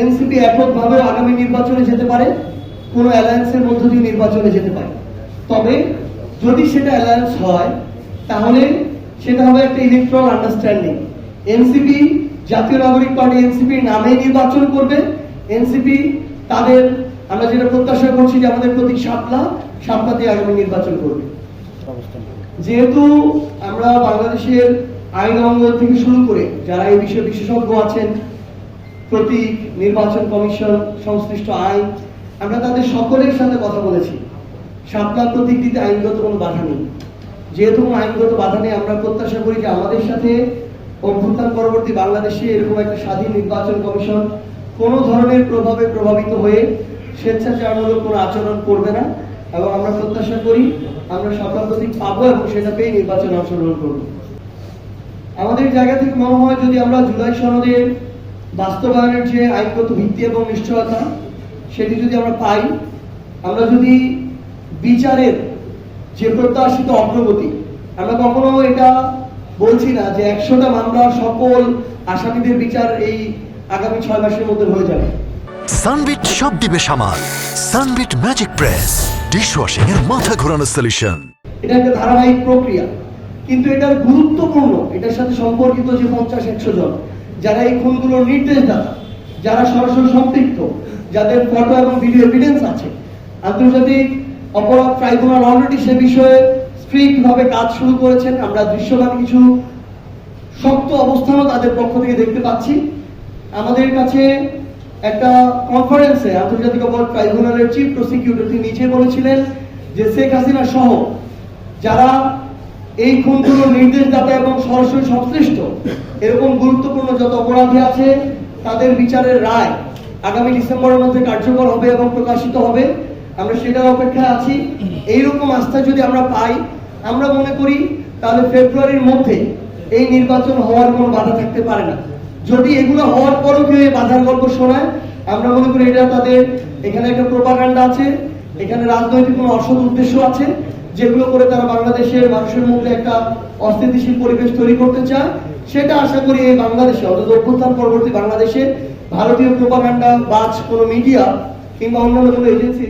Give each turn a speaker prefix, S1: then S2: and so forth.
S1: NCP এককভাবে আগামী নির্বাচনে যেতে পারে, কোনো অ্যালায়েন্সের মধ্য দিয়ে নির্বাচনে যেতে পারে। তবে যদি সেটা অ্যালায়েন্স হয়, তাহলে সেটা হবে একটা ইলেকট্রাল আন্ডারস্ট্যান্ডিং এনসিপি জাতীয় নাগরিক পার্টি এনসিপি নামে নির্বাচন করবে। এনসিপি তাদের, আমরা যেটা প্রত্যাশা করছি যে আমাদের প্রতীক সাপলা সাপলাতে আগামী নির্বাচন করবে। যেহেতু আমরা বাংলাদেশের আইন অঙ্গ থেকে শুরু করে যারা এই বিষয়ে বিশেষজ্ঞ আছেন প্রতীক নির্বাচন কমিশন সংশ্লিষ্ট আইন, আমরা তাদের সকলের সাথে কথা বলেছি। শাপলা প্রতীক দিতে আইনগত কোনো বাধা নেই। যেহেতু আইনগত বাধা নেই, আমরা প্রত্যাশা করি যে আমাদের সাথে অভ্যুত্থান পরবর্তী বাংলাদেশে এরকম একটা স্বাধীন নির্বাচন কমিশন কোনো ধরনের প্রভাবে প্রভাবিত হয়ে স্বেচ্ছাচারমূলক কোনো আচরণ করবে না এবং আমরা প্রত্যাশা করি আমরা শাপলা প্রতীক পাবো এবং সেটা পেয়ে নির্বাচনে অংশগ্রহণ করব। আমাদের জায়গা থেকে মনে হয় যদি আমরা জুলাই সনদের বাস্তবায়নের যে আইনগত ভিত্তি এবং নিশ্চয়তা সেটি যদি আমরা পাই আমরা যদি বিচারের যে প্রত্যাশিত অগ্রগতি আমরা কখনো এটা বলছি না যে একশোটা মামলার সকল আসামিদের বিচার এই আগামী ছয় মাসের মধ্যে হয়ে যাবে।
S2: সানবিট সব দিবে সামাল। সানবিট ম্যাজিক প্রেস ডিশওয়াশিং এর মাথা ঘোরানো সলিউশন
S1: এটা একটা ধারাবাহিক প্রক্রিয়া কিন্তু এটার গুরুত্বপূর্ণ এটার সাথে সম্পর্কিত যে পঞ্চাশ একশো জন যারা এই খুনগুলোর নির্দেশদাতা যারা সরাসরি সম্পৃক্ত, যাদের ফটো এবং ভিডিও এভিডেন্স আছে, আন্তর্জাতিক অপরাধ ট্রাইব্যুনাল অলরেডি সে বিষয়ে স্ট্রিক্ট ভাবে কাজ শুরু করেছেন। আমরা দৃশ্যমান কিছু শক্ত অবস্থানও তাদের পক্ষ থেকে দেখতে পাচ্ছি। আমাদের কাছে একটা কনফারেন্সে আন্তর্জাতিক অপরাধ ট্রাইব্যুনালের চিফ প্রসিকিউটর তিনি নিজে বলেছিলেন যে শেখ হাসিনা সহ যারা এই খুনগুলোর নির্দেশদাতা এবং সরাসরি সংশ্লিষ্ট, এরকম গুরুত্বপূর্ণ যত অপরাধী আছে, তাদের বিচারের রায় আগামী ডিসেম্বরের মধ্যে কার্যকর হবে এবং প্রকাশিত হবে। আমরা সেটার অপেক্ষায় আছি। এইরকম আস্থা যদি আমরা পাই, আমরা মনে করি তাহলে ফেব্রুয়ারির মধ্যে এই নির্বাচন হওয়ার কোনো বাধা থাকতে পারে না। যদি এগুলো হওয়ার পরও কেউ বাধার গল্প শোনায়, আমরা মনে করি এটা তাদের, এখানে একটা প্রোপাগান্ডা আছে, এখানে রাজনৈতিক কোনো অসৎ উদ্দেশ্য আছে যেগুলো করে তারা বাংলাদেশের মানুষের মধ্যে একটা অস্থিতিশীল পরিবেশ তৈরি করতে চায়, সেটা আশা করি এই বাংলাদেশে, অর্থাৎ অভ্যুত্থান পরবর্তী বাংলাদেশে ভারতীয় প্রোপাগান্ডা বাজ কোনো মিডিয়া কিংবা অন্যান্য কোনো এজেন্সি